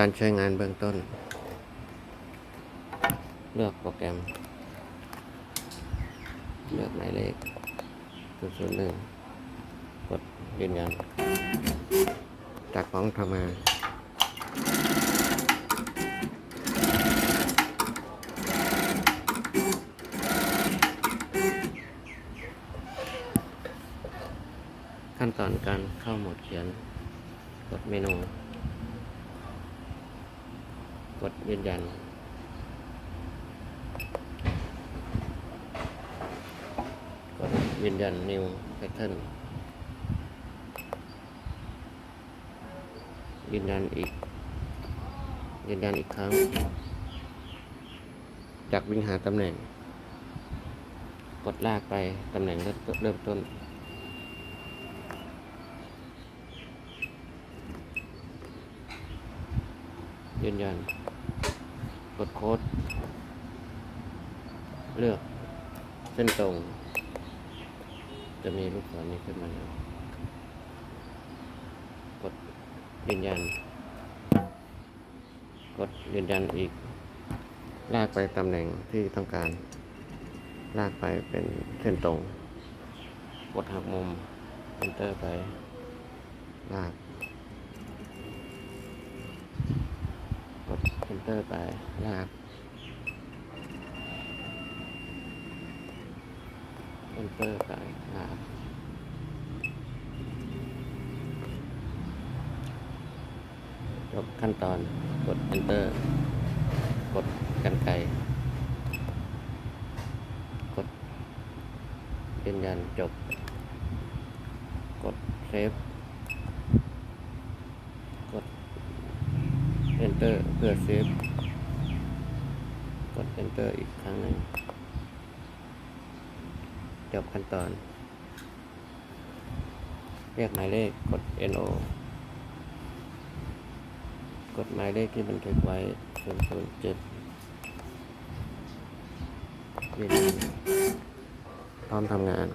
การใช้งานเบื้องต้น เลือกโปรแกรม เลือกหมายเลข001กดยืนยัน จากของทำงาขั้นตอนการเข้าโหมดเขียน กดเมนู ดยืนยันกดยืนยัน new pattern ยืนยันอีก ยืนยันอีกครั้ง จากวิ่งหาตำแหน่ง กดลากไปตำแหน่งเริ่มเริ่มต้นยืนยัน กดโค้ด เลือกเส้นตรง จะมีลูกศรนี้ขึ้นมาแล้วกดยืนยัน กดยืนยันอีก ลากไปตำแหน่งที่ต้องการ ลากไปเป็นเส้นตรง กดหักมุม enter ไป ลาก ด enter ไปลาก enter ไปลากจบขั้นตอนกด enter กดกันไกรกดยืนยันจบ กดเซฟ กด enter เพื่อเซฟ กด enter อีกครั้งหนึ่งจบขั้นตอน เรียกหมายเลขกด no กดหมายเลขที่บันทึกไว้007ยืนยันพร้อมทำงาน